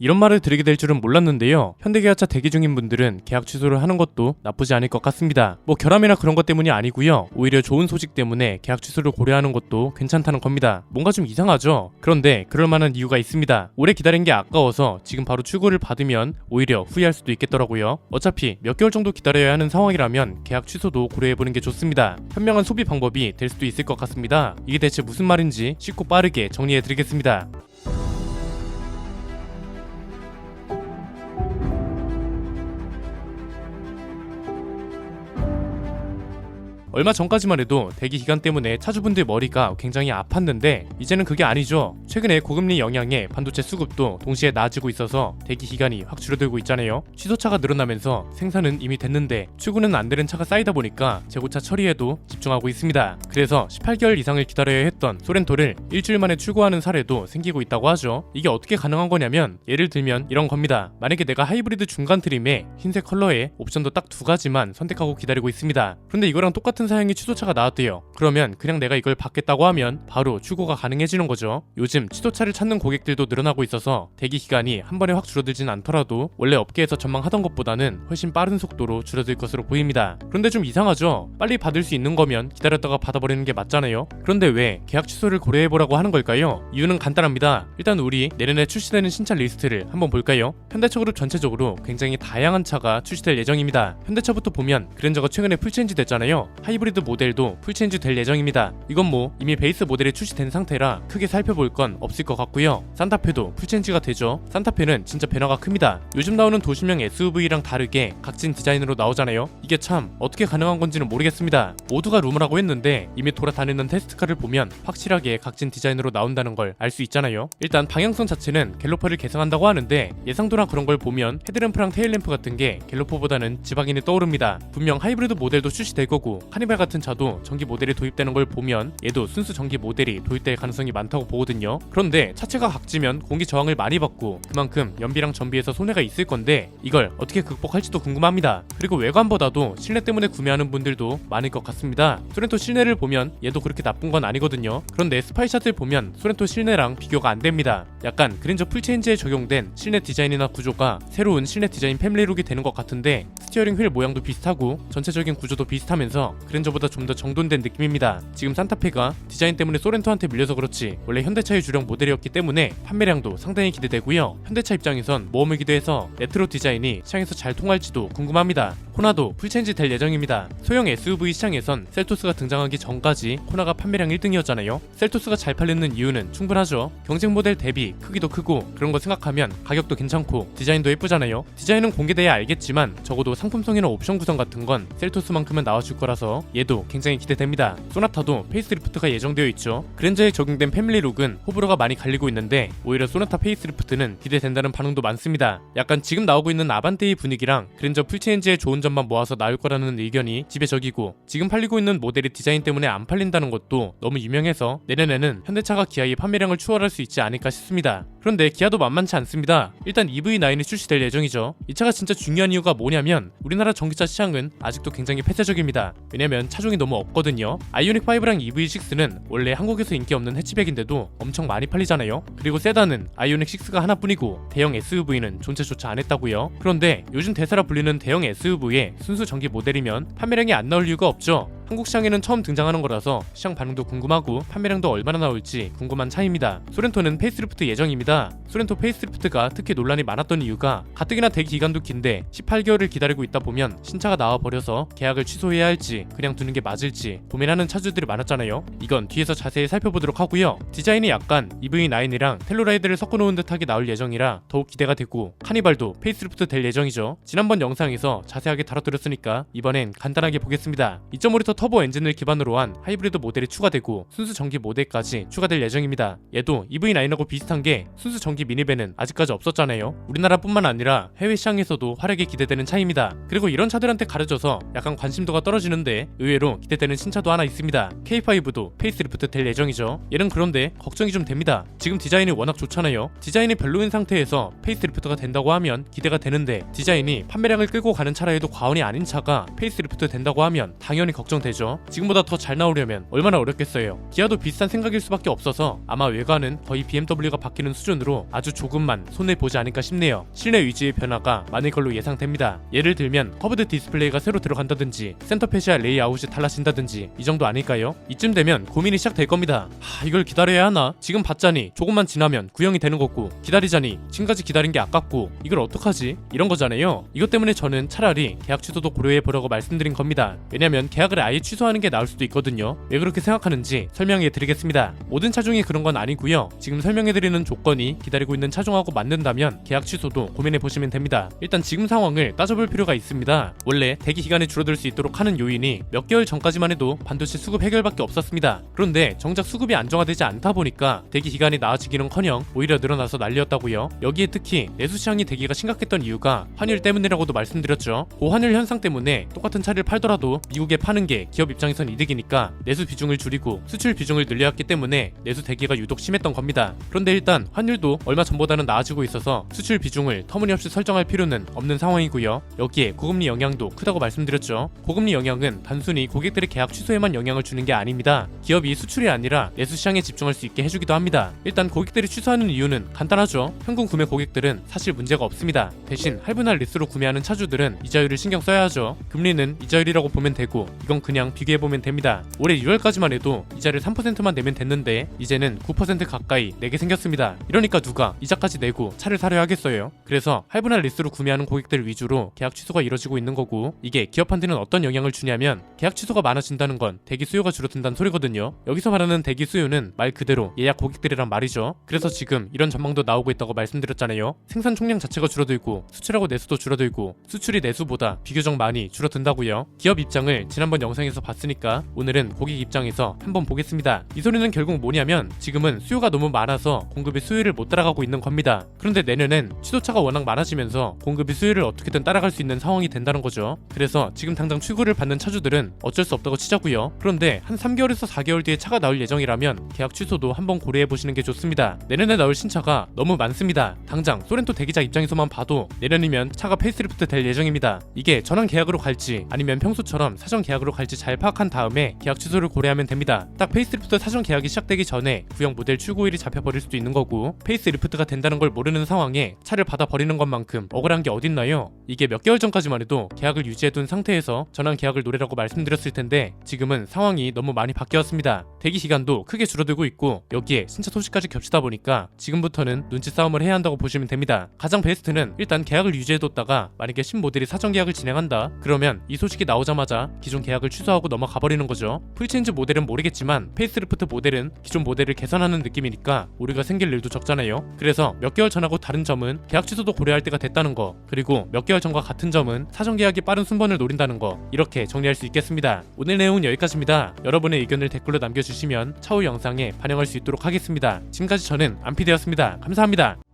이런 말을 드리게 될 줄은 몰랐는데요. 현대기아차 대기 중인 분들은 계약 취소를 하는 것도 나쁘지 않을 것 같습니다. 뭐 결함이나 그런 것 때문이 아니고요. 오히려 좋은 소식 때문에 계약 취소를 고려하는 것도 괜찮다는 겁니다. 뭔가 좀 이상하죠? 그런데 그럴 만한 이유가 있습니다. 오래 기다린 게 아까워서 지금 바로 출고를 받으면 오히려 후회할 수도 있겠더라고요. 어차피 몇 개월 정도 기다려야 하는 상황이라면 계약 취소도 고려해보는 게 좋습니다. 현명한 소비 방법이 될 수도 있을 것 같습니다. 이게 대체 무슨 말인지 쉽고 빠르게 정리해드리겠습니다. 얼마 전까지만 해도 대기 기간 때문에 차주분들 머리가 굉장히 아팠는데 이제는 그게 아니죠. 최근에 고금리 영향에 반도체 수급도 동시에 나아지고 있어서 대기 기간이 확 줄어들고 있잖아요. 취소차가 늘어나면서 생산은 이미 됐는데 출고는 안 되는 차가 쌓이다 보니까 재고차 처리에도 집중하고 있습니다. 그래서 18개월 이상을 기다려야 했던 소렌토를 일주일 만에 출고하는 사례도 생기고 있다고 하죠. 이게 어떻게 가능한 거냐면 예를 들면 이런 겁니다. 만약에 내가 하이브리드 중간 트림에 흰색 컬러에 옵션도 딱 두 가지만 선택하고 기다리고 있습니다. 그런데 이거랑 똑같은 사양의 취소차가 나왔대요. 그러면 그냥 내가 이걸 받겠다고 하면 바로 출고가 가능해지는 거죠. 요즘 취소차를 찾는 고객들도 늘어나고 있어서 대기 기간이 한 번에 확 줄어들진 않더라도 원래 업계에서 전망하던 것보다는 훨씬 빠른 속도로 줄어들 것으로 보입니다. 그런데 좀 이상하죠? 빨리 받을 수 있는 거면 기다렸다가 받아버리는 게 맞잖아요. 그런데 왜 계약 취소를 고려해보라고 하는 걸까요? 이유는 간단합니다. 일단 우리 내년에 출시되는 신차 리스트를 한번 볼까요? 현대차 그룹 전체적으로 굉장히 다양한 차가 출시될 예정입니다. 현대차부터 보면 그랜저가 최근에 풀체인지 됐잖아요. 하이 브리드 모델도 풀체인지 될 예정입니다. 이건 뭐 이미 베이스 모델이 출시된 상태라 크게 살펴볼 건 없을 것 같고요. 산타페도 풀체인지가 되죠. 산타페는 진짜 변화가 큽니다. 요즘 나오는 도시명 SUV랑 다르게 각진 디자인으로 나오잖아요. 이게 참 어떻게 가능한 건지는 모르겠습니다. 모두가 루머라고 했는데 이미 돌아다니는 테스트카를 보면 확실하게 각진 디자인으로 나온다는 걸 알 수 있잖아요. 일단 방향성 자체는 갤로퍼를 개성한다고 하는데 예상도나 그런 걸 보면 헤드램프랑 테일램프 같은 게 갤로퍼보다는 지방인이 떠오릅니다. 분명 하이브리드 모델도 출시될 거고 카니발 같은 차도 전기 모델이 도입되는 걸 보면 얘도 순수 전기 모델이 도입될 가능성이 많다고 보거든요. 그런데 차체가 각지면 공기 저항을 많이 받고 그만큼 연비랑 전비에서 손해가 있을 건데 이걸 어떻게 극복할지도 궁금합니다. 그리고 외관보다도 실내 때문에 구매하는 분들도 많을 것 같습니다. 소렌토 실내를 보면 얘도 그렇게 나쁜 건 아니거든요. 그런데 스파이 샷을 보면 소렌토 실내랑 비교가 안 됩니다. 약간 그랜저 풀체인지에 적용된 실내 디자인이나 구조가 새로운 실내 디자인 패밀리룩이 되는 것 같은데 스티어링 휠 모양도 비슷하고 전체적인 구조도 비슷하면서 그랜저보다 좀 더 정돈된 느낌입니다. 지금 산타페가 디자인 때문에 소렌토한테 밀려서 그렇지 원래 현대차의 주력 모델이었기 때문에 판매량도 상당히 기대되고요. 현대차 입장에선 모험을 기대해서 레트로 디자인이 시장에서 잘 통할지도 궁금합니다. 코나도 풀체인지 될 예정입니다. 소형 SUV 시장에선 셀토스가 등장하기 전까지 코나가 판매량 1등이었잖아요. 셀토스가 잘 팔리는 이유는 충분하죠. 경쟁 모델 대비 크기도 크고 그런 거 생각하면 가격도 괜찮고 디자인도 예쁘잖아요. 디자인은 공개돼야 알겠지만 적어도 상품성이나 옵션 구성 같은 건 셀토스만큼은 나와줄 거라서 얘도 굉장히 기대됩니다. 소나타도 페이스리프트가 예정되어 있죠. 그랜저에 적용된 패밀리 룩은 호불호가 많이 갈리고 있는데 오히려 소나타 페이스리프트는 기대된다는 반응도 많습니다. 약간 지금 나오고 있는 아반떼의 분위기랑 그랜저 풀체인지의 좋은 점만 모아서 나올 거라는 의견이 지배적이고 지금 팔리고 있는 모델이 디자인 때문에 안 팔린다는 것도 너무 유명해서 내년에는 현대차가 기아의 판매량을 추월할 수 있지 않을까 싶습니다. 그런데 기아도 만만치 않습니다. 일단 EV9이 출시될 예정이죠. 이 차가 진짜 중요한 이유가 뭐냐면 우리나라 전기차 시장은 아직도 굉장히 폐쇄적입니다. 왜냐면 차종이 너무 없거든요. 아이오닉 5랑 EV6는 원래 한국에서 인기 없는 해치백인데도 엄청 많이 팔리잖아요. 그리고 세단은 아이오닉 6가 하나뿐이고 대형 SUV는 존재조차 안 했다고요. 그런데 요즘 대세라 불리는 대형 SUV의 순수 전기 모델이면 판매량이 안 나올 이유가 없죠. 한국 시장에는 처음 등장하는 거라서 시장 반응도 궁금하고 판매량도 얼마나 나올지 궁금한 차입니다. 소렌토는 페이스리프트 예정입니다. 소렌토 페이스리프트가 특히 논란이 많았던 이유가 가뜩이나 대기 기간도 긴데 18개월을 기다리고 있다 보면 신차가 나와 버려서 계약을 취소해야 할지 그냥 두는 게 맞을지 고민하는 차주들이 많았잖아요. 이건 뒤에서 자세히 살펴보도록 하고요. 디자인이 약간 EV9이랑 텔로라이드를 섞어놓은 듯하게 나올 예정이라 더욱 기대가 되고 카니발도 페이스리프트 될 예정이죠. 지난번 영상에서 자세하게 다뤄드렸으니까 이번엔 간단하게 보겠습니다. 2.5L 터보 엔진을 기반으로 한 하이브리드 모델이 추가되고 순수 전기 모델까지 추가될 예정입니다. 얘도 EV9하고 비슷한 게 순수 전기 미니밴은 아직까지 없었잖아요. 우리나라뿐만 아니라 해외 시장에서도 활약이 기대되는 차입니다. 그리고 이런 차들한테 가려져서 약간 관심도가 떨어지는데 의외로 기대되는 신차도 하나 있습니다. K5도 페이스리프트 될 예정이죠. 얘는 그런데 걱정이 좀 됩니다. 지금 디자인이 워낙 좋잖아요. 디자인이 별로인 상태에서 페이스리프트가 된다고 하면 기대가 되는데 디자인이 판매량을 끌고 가는 차라 해도 과언이 아닌 차가 페이스리프트 된다고 하면 당연히 걱정됩니다. 되죠. 지금보다 더 잘 나오려면 얼마나 어렵겠어요. 기아도 비슷한 생각일 수밖에 없어서 아마 외관은 거의 BMW가 바뀌는 수준으로 아주 조금만 손해 보지 않을까 싶네요. 실내 위주의 변화가 많을 걸로 예상됩니다. 예를 들면 커브드 디스플레이가 새로 들어간다든지 센터페시아 레이아웃이 달라진다든지 이 정도 아닐까요? 이쯤 되면 고민이 시작될 겁니다. 하, 이걸 기다려야 하나? 지금 봤자니 조금만 지나면 구형이 되는 거고 기다리자니 지금까지 기다린 게 아깝고 이걸 어떡하지? 이런 거잖아요. 이것 때문에 저는 차라리 계약 취소도 고려해 보라고 말씀드린 겁니다. 왜냐면 계약을 아예 취소하는 게 나을 수도 있거든요. 왜 그렇게 생각하는지 설명해 드리겠습니다. 모든 차종이 그런 건 아니고요. 지금 설명해 드리는 조건이 기다리고 있는 차종하고 맞는다면 계약 취소도 고민해 보시면 됩니다. 일단 지금 상황을 따져볼 필요가 있습니다. 원래 대기 기간이 줄어들 수 있도록 하는 요인이 몇 개월 전까지만 해도 반도체 수급 해결밖에 없었습니다. 그런데 정작 수급이 안정화되지 않다 보니까 대기 기간이 나아지기는커녕 오히려 늘어나서 난리였다고요. 여기에 특히 내수 시장이 대기가 심각했던 이유가 환율 때문이라고도 말씀드렸죠. 고환율 현상 때문에 똑같은 차를 팔더라도 미국에 파는 게 기업 입장에선 이득이니까 내수 비중을 줄이고 수출 비중을 늘려왔기 때문에 내수 대기가 유독 심했던 겁니다. 그런데 일단 환율도 얼마 전보다는 나아지고 있어서 수출 비중을 터무니없이 설정할 필요는 없는 상황이고요. 여기에 고금리 영향도 크다고 말씀드렸죠. 고금리 영향은 단순히 고객들의 계약 취소에만 영향을 주는 게 아닙니다. 기업이 수출이 아니라 내수 시장에 집중할 수 있게 해주기도 합니다. 일단 고객들이 취소하는 이유는 간단하죠. 현금 구매 고객들은 사실 문제가 없습니다. 대신 할부날 리스로 구매하는 차주들은 이자율을 신경 써야 하죠. 금리는 이자율이라고 보면 되고 이건 그냥 비교해 보면 됩니다. 올해 6월까지만 해도 이자를 3%만 내면 됐는데 이제는 9% 가까이 내게 생겼습니다. 이러니까 누가 이자까지 내고 차를 사려 하겠어요. 그래서 할부날 리스로 구매하는 고객들 위주로 계약 취소가 이뤄지고 있는 거고 이게 기업한테는 어떤 영향을 주냐면 계약 취소가 많아진다는 건 대기 수요가 줄어든다는 소리거든요. 여기서 말하는 대기 수요는 말 그대로 예약 고객들이란 말이죠. 그래서 지금 이런 전망도 나오고 있다고 말씀드렸잖아요. 생산 총량 자체가 줄어들고 수출하고 내수도 줄어들고 수출이 내수보다 비교적 많이 줄어든다고요. 기업 입장을 지난번 영상 에서 봤으니까 오늘은 고객 입장에서 한번 보겠습니다. 이 소리는 결국 뭐냐면 지금은 수요가 너무 많아서 공급이 수요를 못 따라가고 있는 겁니다. 그런데 내년엔 취소차가 워낙 많아지면서 공급이 수요를 어떻게든 따라갈 수 있는 상황이 된다는 거죠. 그래서 지금 당장 출고를 받는 차주들은 어쩔 수 없다고 치자고요. 그런데 한 3개월에서 4개월 뒤에 차가 나올 예정이라면 계약 취소도 한번 고려해 보시는 게 좋습니다. 내년에 나올 신차가 너무 많습니다. 당장 소렌토 대기자 입장에서만 봐도 내년이면 차가 페이스리프트 될 예정입니다. 이게 전환 계약으로 갈지 아니면 평소처럼 사전 계약으로 갈지 잘 파악한 다음에 계약 취소를 고려하면 됩니다. 딱 페이스리프트 사전 계약이 시작되기 전에 구형 모델 출고일이 잡혀버릴 수도 있는 거고 페이스리프트가 된다는 걸 모르는 상황에 차를 받아 버리는 것만큼 억울한 게 어딨나요? 이게 몇 개월 전까지만 해도 계약을 유지해둔 상태에서 전환 계약을 노래라고 말씀드렸을 텐데 지금은 상황이 너무 많이 바뀌었습니다. 대기 기간도 크게 줄어들고 있고 여기에 신차 소식까지 겹치다 보니까 지금부터는 눈치 싸움을 해야 한다고 보시면 됩니다. 가장 베스트는 일단 계약을 유지해뒀다가 만약에 신모델이 사전 계약을 진행한다 그러면 이 소식이 나오자마자 기존 계약을 취소하고 넘어가 버리는 거죠. 풀체인지 모델은 모르겠지만 페이스리프트 모델은 기존 모델을 개선하는 느낌이니까 우리가 생길 일도 적잖아요. 그래서 몇 개월 전하고 다른 점은 계약 취소도 고려할 때가 됐다는 거 그리고 몇 개월 전과 같은 점은 사전 계약이 빠른 순번을 노린다는 거 이렇게 정리할 수 있겠습니다. 오늘 내용은 여기까지입니다. 여러분의 의견을 댓글로 남겨주시면 차후 영상에 반영할 수 있도록 하겠습니다. 지금까지 저는 안피되었습니다. 감사합니다.